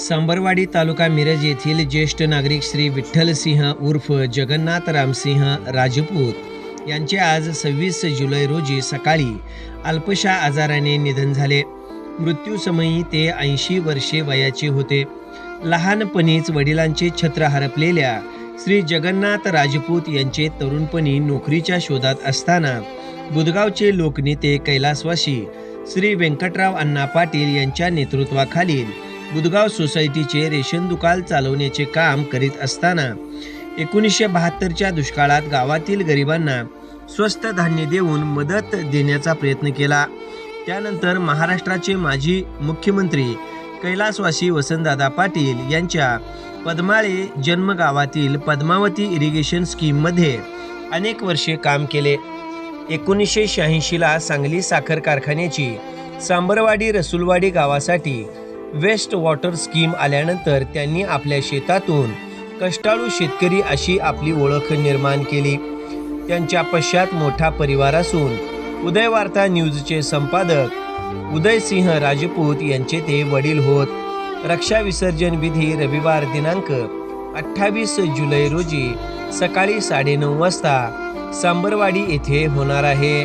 सांबरवाडी तालुका मिरज येथील ज्येष्ठ नागरिक श्री विठ्ठलसिंह उर्फ जगन्नाथ रामसिंह राजपूत यांचे आज सव्वीस जुलै रोजी सकाळी अल्पशा आजाराने निधन झाले. मृत्यूसमयी ते ऐंशी वर्षे वयाचे होते. लहानपणीच वडिलांचे छत्र हरपलेल्या श्री जगन्नाथ राजपूत यांचे तरुणपणी नोकरीच्या शोधात असताना बुदगावचे लोकनेते कैलासवासी श्री व्यंकटराव अण्णा पाटील यांच्या नेतृत्वाखालील बुधगाव सोसायटीचे रेशन दुकान चालवण्याचे काम करीत असताना एकोणीसशे बहात्तरच्या दुष्काळात गावातील गरिबांना स्वस्त धान्य देऊन मदत देण्याचा प्रयत्न केला. त्यानंतर महाराष्ट्राचे माजी मुख्यमंत्री कैलासवासी वसंतदादा पाटील यांच्या पद्माळे जन्मगावातील पद्मावती इरिगेशन स्कीममध्ये अनेक वर्षे काम केले. एकोणीसशे शहाऐंशीला सांगली साखर कारखान्याची सांबरवाडी रसुलवाडी गावासाठी वेस्ट वॉटर स्कीम आल्यानंतर त्यांनी आपल्या शेतातून कष्टाळू शेतकरी अशी आपली ओळख निर्माण केली. त्यांच्या पश्चात मोठा परिवार असून उदय वार्ता न्यूजचे संपादक उदयसिंह राजपूत यांचे ते वडील होत. रक्षा विसर्जन विधी रविवार दिनांक अठ्ठावीस जुलै रोजी सकाळी साडेनऊ वाजता सांबरवाडी येथे होणार आहे.